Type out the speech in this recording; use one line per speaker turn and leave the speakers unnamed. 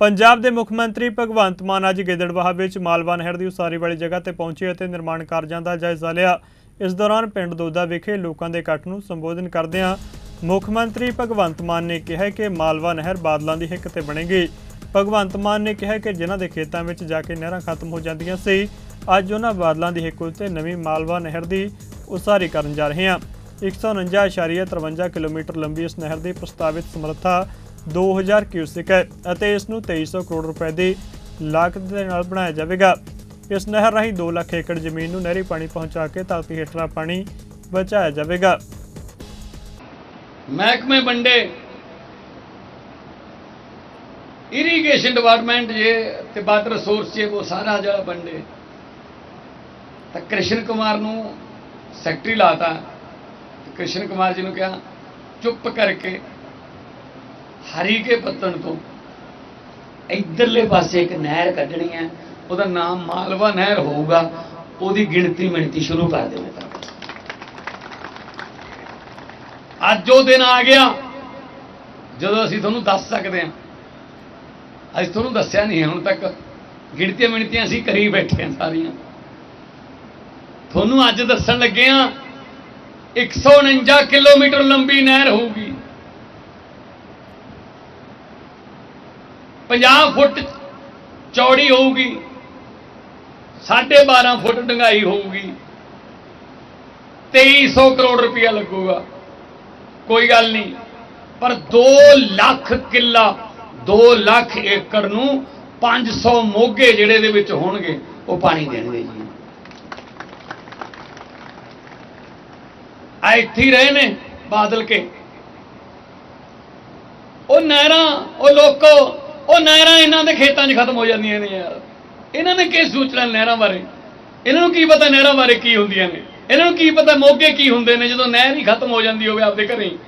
ਪੰਜਾਬ ਦੇ ਮੁੱਖ ਮੰਤਰੀ ਭਗਵੰਤ ਮਾਨ ਅੱਜ ਗਿੱਦੜਬਾਹਾ ਵਿੱਚ ਮਾਲਵਾ ਨਹਿਰ ਦੀ ਉਸਾਰੀ ਵਾਲੀ ਜਗ੍ਹਾ ਤੇ ਪਹੁੰਚੇ ਅਤੇ ਨਿਰਮਾਣ ਕਾਰਜਾਂ ਦਾ ਜਾਇਜ਼ਾ ਲਿਆ। ਇਸ ਦੌਰਾਨ ਪਿੰਡ ਦੋਦਾ ਵਿਖੇ ਲੋਕਾਂ ਦੇ ਇਕੱਠ ਨੂੰ ਸੰਬੋਧਨ ਕਰਦਿਆਂ ਮੁੱਖ ਮੰਤਰੀ ਭਗਵੰਤ ਮਾਨ ਨੇ ਕਿਹਾ ਕਿ ਮਾਲਵਾ ਨਹਿਰ ਬਾਦਲਾਂ ਦੀ ਹਿੱਕ ਤੇ ਬਣੇਗੀ। ਭਗਵੰਤ ਮਾਨ ਨੇ ਕਿਹਾ ਕਿ ਜਿਨ੍ਹਾਂ ਦੇ ਖੇਤਾਂ ਵਿੱਚ ਜਾ ਕੇ ਨਹਿਰਾਂ ਖਤਮ ਹੋ ਜਾਂਦੀਆਂ ਸੀ, ਅੱਜ ਉਹਨਾਂ ਬਾਦਲਾਂ ਦੀ ਹਿੱਕ ਉੱਤੇ ਨਵੀਂ ਮਾਲਵਾ ਨਹਿਰ ਦੀ ਉਸਾਰੀ ਕਰਨ ਜਾ ਰਹੇ ਹਾਂ। 149.53 ਕਿਲੋਮੀਟਰ ਲੰਬੀ ਇਸ ਨਹਿਰ ਦੀ ਪ੍ਰਸਤਾਵਿਤ ਸਮਰੱਥਾ 2000 ਕਿਊਸਿਕ ਹੈ ਅਤੇ ਇਸ ਨੂੰ 2300 ਕਰੋੜ ਰੁਪਏ ਦੀ ਲਾਗਤ ਦੇ ਨਾਲ ਬਣਾਇਆ ਜਾਵੇਗਾ। ਇਸ ਨਹਿਰ ਰਾਹੀਂ 2 ਲੱਖ ਏਕੜ ਜ਼ਮੀਨ ਨੂੰ ਨਹਿਰੀ ਪਾਣੀ ਪਹੁੰਚਾ ਕੇ ਧਰਤੀ ਹੇਠਲਾ ਪਾਣੀ ਬਚਾਇਆ ਜਾਵੇਗਾ।
ਮਹਿਕਮੇ ਵੰਡੇ। ਇਰੀਗੇਸ਼ਨ ਡਿਪਾਰਟਮੈਂਟ ਜੇ ਤੇ ਵਾਟਰ ਰਿਸੋਰਸ ਜੇ, ਉਹ ਸਾਰਾ ਜਿਹੜਾ ਵੰਡੇ। ਤਾਂ ਕ੍ਰਿਸ਼ਨ ਕੁਮਾਰ ਨੂੰ ਸੈਕਟਰੀ ਲਾਤਾ। ਤੇ ਕ੍ਰਿਸ਼ਨ ਕੁਮਾਰ ਜੀ ਨੂੰ ਕਿਹਾ, ਚੁੱਪ ਕਰਕੇ ਹਰੀ ਕੇ ਪੱਤਣ ਤੋਂ ਇਧਰਲੇ ਪਾਸੇ ਇੱਕ ਨਹਿਰ ਕੱਢਣੀ ਹੈ, ਉਹਦਾ ਨਾਮ ਮਾਲਵਾ ਨਹਿਰ ਹੋਊਗਾ, ਉਹਦੀ ਗਿਣਤੀ ਮਿਣਤੀ ਸ਼ੁਰੂ ਕਰ ਦੇਵੇ ਤਾਂ ਅੱਜ ਉਹ ਦਿਨ ਆ ਗਿਆ, ਜਦੋਂ ਅਸੀਂ ਤੁਹਾਨੂੰ ਦੱਸ ਸਕਦੇ ਹਾਂ। ਅੱਜ ਤੁਹਾਨੂੰ ਦੱਸਿਆ ਨਹੀਂ ਹੁਣ ਤੱਕ ਗਿਣਤੀਆਂ ਮਿਣਤੀਆਂ ਅਸੀਂ ਕਰੀ ਬੈਠੇ ਹਾਂ ਸਾਰੀਆਂ। ਤੁਹਾਨੂੰ ਅੱਜ ਦੱਸਣ ਲੱਗੇ ਹਾਂ 149 ਕਿਲੋਮੀਟਰ ਲੰਬੀ ਨਹਿਰ ਹੋਊਗੀ। 50 ਫੁੱਟ ਚੌੜੀ ਹੋਊਗੀ 12.5 ਫੁੱਟ ਡੰਗਾਈ ਹੋਊਗੀ 2300 ਕਰੋੜ ਰੁਪਇਆ ਲੱਗੂਗਾ। ਕੋਈ ਗੱਲ ਨਹੀਂ, ਪਰ 2 ਲੱਖ ਕਿੱਲਾ 2 ਲੱਖ ਏਕੜ ਨੂੰ 500 ਮੋਗੇ ਜਿਹੜੇ ਦੇ ਵਿੱਚ ਹੋਣਗੇ, ਉਹ ਪਾਣੀ ਦੇਣਗੇ ਜੀ। ਆ ਇੱਥੇ ਰਹੇ ਨੇ ਬਾਦਲ ਕੇ। ਉਹ ਨਹਿਰਾਂ, ਉਹ ਲੋਕੋ ਉਹ ਨਹਿਰਾਂ ਇਹਨਾਂ ਦੇ ਖੇਤਾਂ 'ਚ ਖਤਮ ਹੋ ਜਾਂਦੀਆਂ ਨੇ ਯਾਰ। ਇਹਨਾਂ ਨੇ ਕੀ ਸੋਚਣਾ ਨਹਿਰਾਂ ਬਾਰੇ? ਇਹਨਾਂ ਨੂੰ ਕੀ ਪਤਾ ਨਹਿਰਾਂ ਬਾਰੇ ਕੀ ਹੁੰਦੀਆਂ ਨੇ? ਇਹਨਾਂ ਨੂੰ ਕੀ ਪਤਾ ਮੋਗੇ ਕੀ ਹੁੰਦੇ ਨੇ ਜਦੋਂ ਨਹਿਰ ਹੀ ਖਤਮ ਹੋ ਜਾਂਦੀ ਹੋਵੇ ਆਪਦੇ ਘਰੇ? ਹੀ।